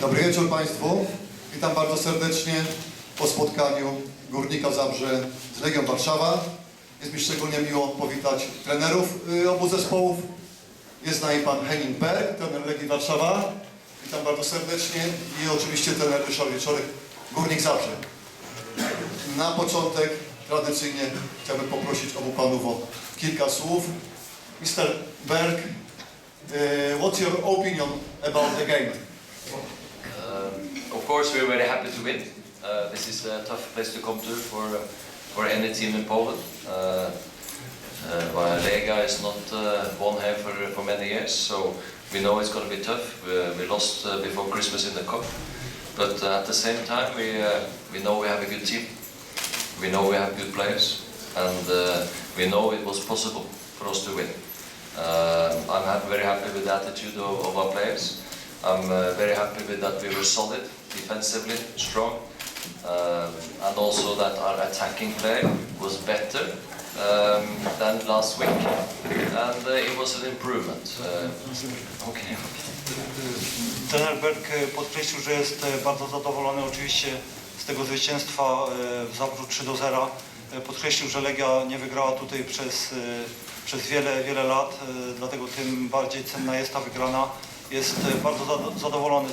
Dobry wieczór Państwu. Witam bardzo serdecznie po spotkaniu Górnika Zabrze z Legią Warszawa. Jest mi szczególnie miło powitać trenerów y, obu zespołów. Jest z nami Pan Henning Berg, trener Legii Warszawa. Witam bardzo serdecznie i oczywiście trener Ryszard Wieczorek, Górnik Zabrze. Na początek tradycyjnie chciałbym poprosić obu Panów o kilka słów. Mr. Berg, y, what's your opinion about the game? Uh, of course, we're very happy to win. Uh, this is a tough place to come to for for any team in Poland. Uh, uh, Lega is not uh, won here for, for many years, so we know it's going to be tough. We, we lost uh, before Christmas in the cup, but uh, at the same time, we uh, we know we have a good team. We know we have good players, and uh, we know it was possible for us to win. Uh, I'm very happy with the attitude of, of our players. I'm uh, very happy with that we were solid defensively, strong, um, and also that our attacking play was better um, than last week, and uh, it was an improvement. Uh, okay. Trener Berg e, podkreślił, że jest e, bardzo zadowolony oczywiście z tego zwycięstwa e, w Zabrzu 3 do 0. E, Podkreślił, że Legia nie wygrała tutaj przez, przez wiele, wiele lat, dlatego tym bardziej cenna jest ta wygrana. Jest e, bardzo zado- zadowolony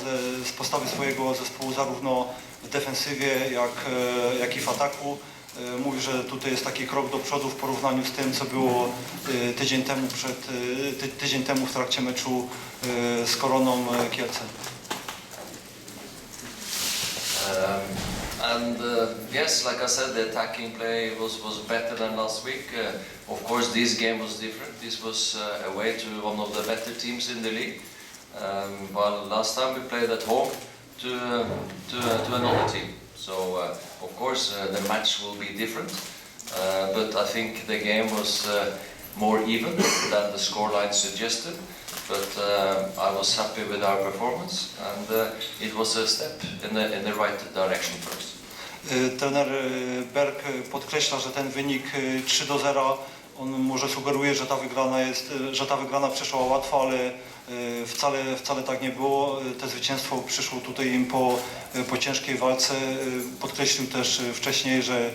z postawy swojego zespołu zarówno w defensywie, jak, e, jak i w ataku. E, Mówi, że tutaj jest taki krok do przodu w porównaniu z tym, co było tydzień temu, przed, ty, tydzień temu w trakcie meczu z Koroną Kielce. Um, and uh, yes, like I said, the attacking play was, was better than last week. Uh, of course, this game was different. This was uh, away to one of the better teams in the league. Um, while last time we played at home to, to, to another team. So, uh, of course, uh, the match will be different. Uh, but I think the game was more even than the scoreline suggested. But uh, I was happy with our performance, and uh, it was a step in the, in the right direction for us. Trener Berg podkreśla, że ten wynik e, 3 do 0, on może sugeruje, że ta wygrana jest, że ta wygrana przyszła łatwo, ale e, wcale, wcale tak nie było. To zwycięstwo przyszło tutaj im po, po ciężkiej walce. E, Podkreślił też e, wcześniej, że,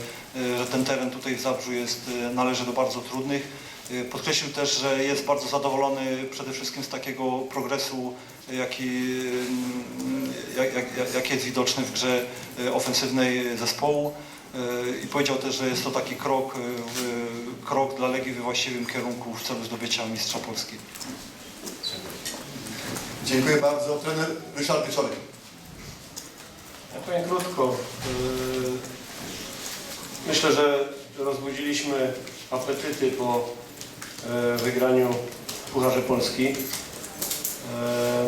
że ten teren tutaj w Zabrzu jest, należy do bardzo trudnych. E, Podkreślił też, że jest bardzo zadowolony przede wszystkim z takiego progresu, jaki, mm, jak, jak, jak- jaki jest widoczny w grze e, ofensywnej zespołu. I powiedział też, że jest to taki krok, krok dla Legii we właściwym kierunku w celu zdobycia Mistrza Polski. Dziękuję bardzo. Trener Ryszard Wieczorek. Ja powiem krótko. Myślę, że rozbudziliśmy apetyty po wygraniu w Pucharze Polski. E,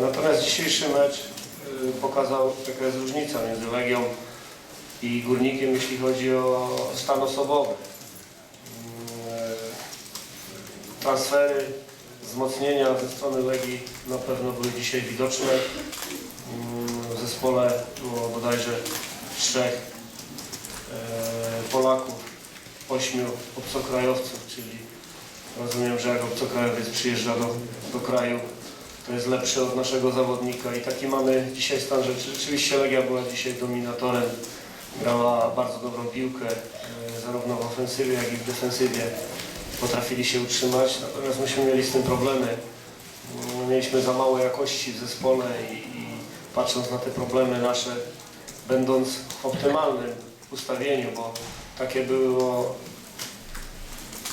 Natomiast dzisiejszy mecz e, pokazał, jaka jest różnica między Legią i Górnikiem, jeśli chodzi o stan osobowy. E, Transfery, wzmocnienia ze strony Legii na pewno były dzisiaj widoczne. W zespole było bodajże trzech e, Polaków, ośmiu obcokrajowców, czyli rozumiem, że jak obcokrajowiec przyjeżdża do, do kraju, to jest lepszy od naszego zawodnika i taki mamy dzisiaj stan rzeczy. Rzeczywiście Legia była dzisiaj dominatorem, grała bardzo dobrą piłkę, e, zarówno w ofensywie, jak i w defensywie. Potrafili się utrzymać, natomiast myśmy mieli z tym problemy. Mm, Mieliśmy za mało jakości w zespole i, i patrząc na te problemy nasze, będąc w optymalnym ustawieniu, bo takie było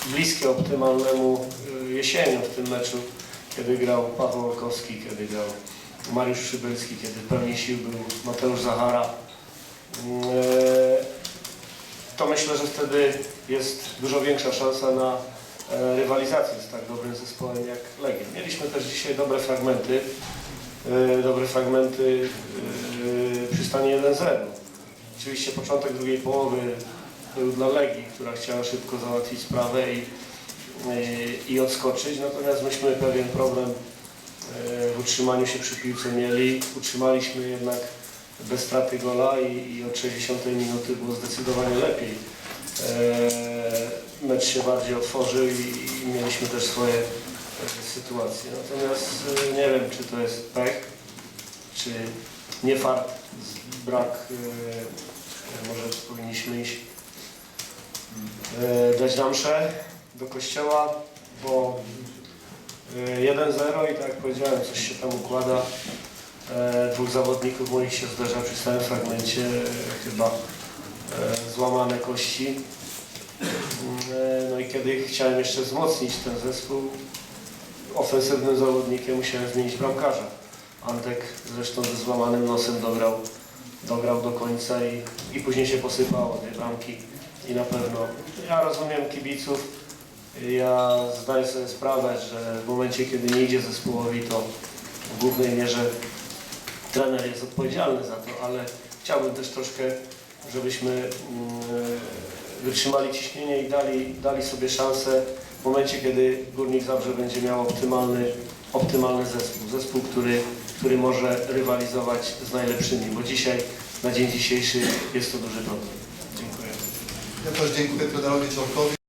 bliskie optymalnemu y, jesienią w tym meczu, kiedy grał Paweł Olkowski, kiedy grał Mariusz Szybelski, kiedy pełni sił był Mateusz Zachara. E, To myślę, że wtedy jest dużo większa szansa na e, rywalizację z tak dobrym zespołem jak Legia. Mieliśmy też dzisiaj dobre fragmenty, e, dobre fragmenty e, przy stanie 1-0. Oczywiście początek drugiej połowy był dla Legii, która chciała szybko załatwić sprawę i, i, i odskoczyć, natomiast myśmy pewien problem e, w utrzymaniu się przy piłce mieli. Utrzymaliśmy jednak bez straty gola i, i od 60 minuty było zdecydowanie lepiej. E, mecz się bardziej otworzył i, i mieliśmy też swoje e, sytuacje. Natomiast nie wiem, czy to jest pech, czy nie fart, brak, może powinniśmy iść dać nam mszę do kościoła, bo e, 1-0 i tak jak powiedziałem, coś się tam układa. E, Dwóch zawodników moich się zderza przy stałym fragmencie, e, chyba e, złamane kości. E, No i kiedy chciałem jeszcze wzmocnić ten zespół, ofensywnym zawodnikiem musiałem zmienić bramkarza. Antek zresztą ze złamanym nosem dograł, dograł do końca i, i później się posypało tej bramki. I na pewno ja rozumiem kibiców, ja zdaję sobie sprawę, że w momencie kiedy nie idzie zespołowi, to w głównej mierze trener jest odpowiedzialny za to, ale chciałbym też troszkę, żebyśmy mm, wytrzymali ciśnienie i dali, dali sobie szansę w momencie, kiedy Górnik Zabrze będzie miał optymalny, optymalny zespół. Zespół, który, który może rywalizować z najlepszymi, bo dzisiaj, na dzień dzisiejszy jest to duży problem. Ja też dziękuję trenerowi Czorkowi.